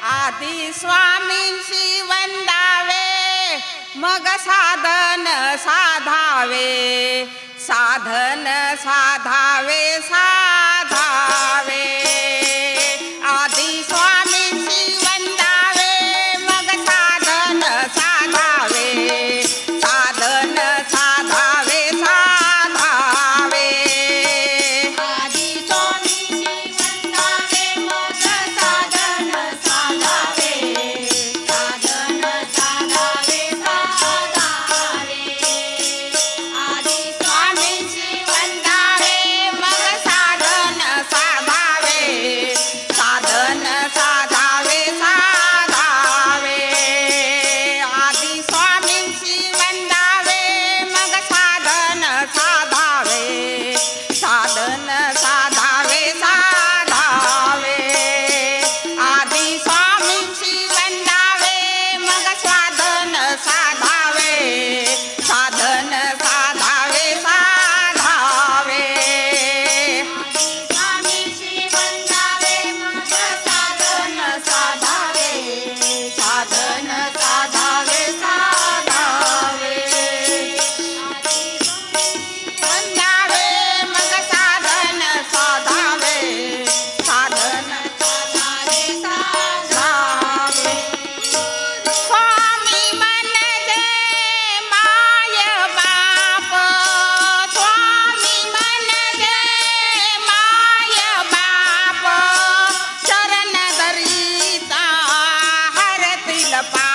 आधी स्वामींशी वंदावे मग साधन साधावे साधन साधावे सा up.